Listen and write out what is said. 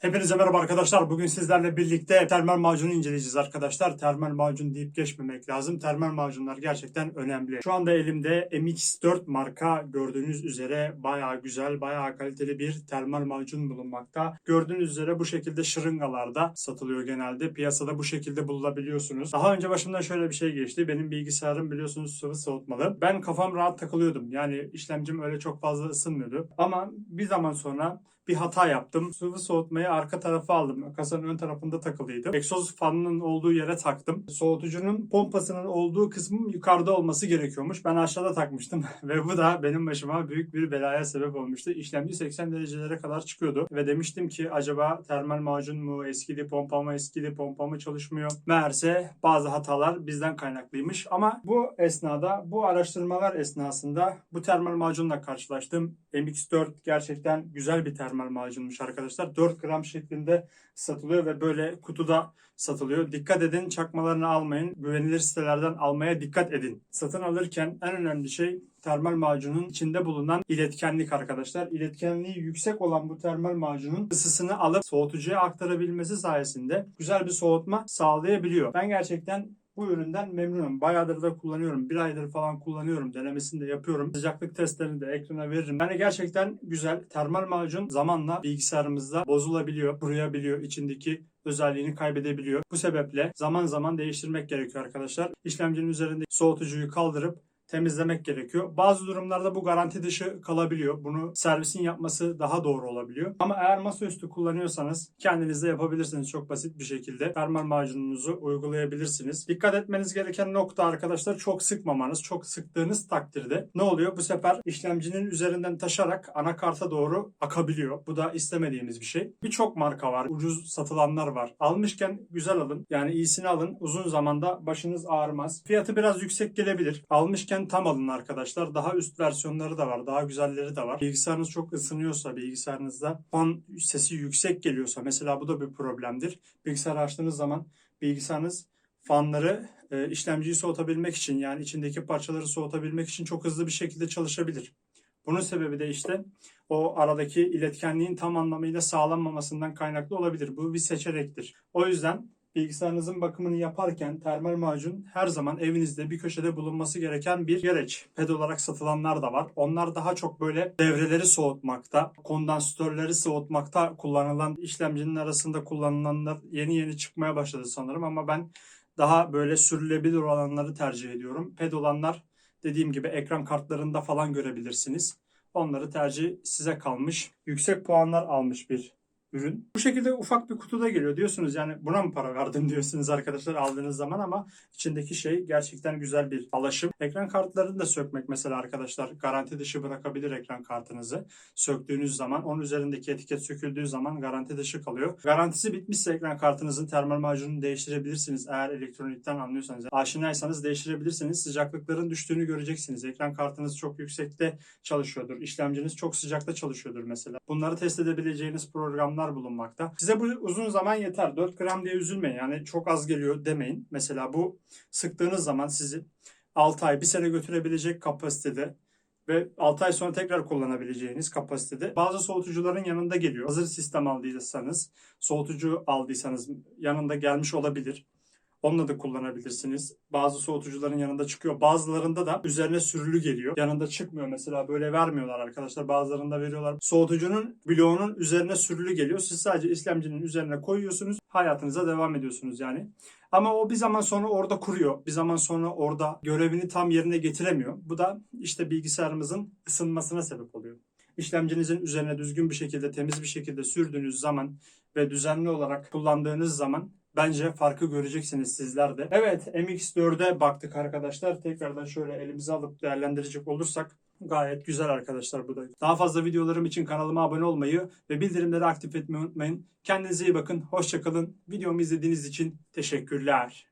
Hepinize merhaba arkadaşlar. Bugün sizlerle birlikte termal macunu inceleyeceğiz arkadaşlar. Termal macun deyip geçmemek lazım. Termal macunlar gerçekten önemli. Şu anda elimde MX4 marka gördüğünüz üzere bayağı güzel, bayağı kaliteli bir termal macun bulunmakta. Gördüğünüz üzere bu şekilde şırıngalarda satılıyor genelde. Piyasada bu şekilde bulabiliyorsunuz. Daha önce başımdan şöyle bir şey geçti. Benim bilgisayarım biliyorsunuz sıvı soğutmalı. Ben kafam rahat takılıyordum. Yani işlemcim öyle çok fazla ısınmıyordu. Ama bir zaman sonra bir hata yaptım. Sıvı soğutmayı arka tarafa aldım. Kasanın ön tarafında takılıydı. Egzoz fanının olduğu yere taktım. Soğutucunun pompasının olduğu kısmın yukarıda olması gerekiyormuş. Ben aşağıda takmıştım ve bu da benim başıma büyük bir belaya sebep olmuştu. İşlemci 80 derecelere kadar çıkıyordu ve demiştim ki acaba termal macun mu eskidi, pompa mı eskidi, pompa mı çalışmıyor? Meğerse bazı hatalar bizden kaynaklıymış ama bu esnada, bu araştırmalar esnasında bu termal macunla karşılaştım. MX4 gerçekten güzel bir termal macunmuş arkadaşlar. 4 gram şeklinde satılıyor ve böyle kutuda satılıyor. Dikkat edin çakmalarını almayın. Güvenilir sitelerden almaya dikkat edin. Satın alırken en önemli şey termal macunun içinde bulunan iletkenlik arkadaşlar. İletkenliği yüksek olan bu termal macunun ısısını alıp soğutucuya aktarabilmesi sayesinde güzel bir soğutma sağlayabiliyor. Ben gerçekten bu üründen memnunum. Bayağıdır da kullanıyorum. Bir aydır falan kullanıyorum. Denemesini de yapıyorum. Sıcaklık testlerini de ekrana veririm. Yani gerçekten güzel. Termal macun zamanla bilgisayarımızda bozulabiliyor, kuruyabiliyor. içindeki özelliğini kaybedebiliyor. Bu sebeple zaman zaman değiştirmek gerekiyor arkadaşlar. İşlemcinin üzerinde soğutucuyu kaldırıp temizlemek gerekiyor. Bazı durumlarda bu garanti dışı kalabiliyor. Bunu servisin yapması daha doğru olabiliyor. Ama eğer masaüstü kullanıyorsanız kendiniz de yapabilirsiniz çok basit bir şekilde. Termal macununuzu uygulayabilirsiniz. Dikkat etmeniz gereken nokta arkadaşlar çok sıkmamanız. Çok sıktığınız takdirde ne oluyor? Bu sefer işlemcinin üzerinden taşarak anakarta doğru akabiliyor. Bu da istemediğimiz bir şey. Birçok marka var. Ucuz satılanlar var. Almışken güzel alın. Yani iyisini alın. Uzun zamanda başınız ağrımaz. Fiyatı biraz yüksek gelebilir. Almışken tam alın arkadaşlar. Daha üst versiyonları da var. Daha güzelleri de var. Bilgisayarınız çok ısınıyorsa, bilgisayarınızda fan sesi yüksek geliyorsa mesela bu da bir problemdir. Bilgisayar açtığınız zaman bilgisayarınız fanları e, işlemciyi soğutabilmek için yani içindeki parçaları soğutabilmek için çok hızlı bir şekilde çalışabilir. Bunun sebebi de işte o aradaki iletkenliğin tam anlamıyla sağlanmamasından kaynaklı olabilir. Bu bir seçenektir. O yüzden bilgisayarınızın bakımını yaparken termal macun her zaman evinizde bir köşede bulunması gereken bir gereç. Ped olarak satılanlar da var. Onlar daha çok böyle devreleri soğutmakta, kondansatörleri soğutmakta kullanılan işlemcinin arasında kullanılanlar yeni yeni çıkmaya başladı sanırım ama ben daha böyle sürülebilir olanları tercih ediyorum. Ped olanlar dediğim gibi ekran kartlarında falan görebilirsiniz. Onları tercih size kalmış. Yüksek puanlar almış bir ürün. Bu şekilde ufak bir kutuda geliyor diyorsunuz yani buna mı para verdim diyorsunuz arkadaşlar aldığınız zaman ama içindeki şey gerçekten güzel bir alaşım. Ekran kartlarını da sökmek mesela arkadaşlar garanti dışı bırakabilir ekran kartınızı. Söktüğünüz zaman onun üzerindeki etiket söküldüğü zaman garanti dışı kalıyor. Garantisi bitmişse ekran kartınızın termal macununu değiştirebilirsiniz eğer elektronikten anlıyorsanız. Aşinaysanız değiştirebilirsiniz. Sıcaklıkların düştüğünü göreceksiniz. Ekran kartınız çok yüksekte çalışıyordur. İşlemciniz çok sıcakta çalışıyordur mesela. Bunları test edebileceğiniz programlar bulunmakta. Size bu uzun zaman yeter. 4 gram diye üzülmeyin. Yani çok az geliyor demeyin. Mesela bu sıktığınız zaman sizi 6 ay, 1 sene götürebilecek kapasitede ve 6 ay sonra tekrar kullanabileceğiniz kapasitede bazı soğutucuların yanında geliyor. Hazır sistem aldıysanız, soğutucu aldıysanız yanında gelmiş olabilir. Onunla da kullanabilirsiniz. Bazı soğutucuların yanında çıkıyor. Bazılarında da üzerine sürülü geliyor. Yanında çıkmıyor mesela. Böyle vermiyorlar arkadaşlar. Bazılarında veriyorlar. Soğutucunun bloğunun üzerine sürülü geliyor. Siz sadece işlemcinin üzerine koyuyorsunuz. Hayatınıza devam ediyorsunuz yani. Ama o bir zaman sonra orada kuruyor. Bir zaman sonra orada görevini tam yerine getiremiyor. Bu da işte bilgisayarımızın ısınmasına sebep oluyor. İşlemcinizin üzerine düzgün bir şekilde, temiz bir şekilde sürdüğünüz zaman ve düzenli olarak kullandığınız zaman Bence farkı göreceksiniz sizler de. Evet MX4'e baktık arkadaşlar. Tekrardan şöyle elimize alıp değerlendirecek olursak gayet güzel arkadaşlar bu da. Daha fazla videolarım için kanalıma abone olmayı ve bildirimleri aktif etmeyi unutmayın. Kendinize iyi bakın. Hoşçakalın. Videomu izlediğiniz için teşekkürler.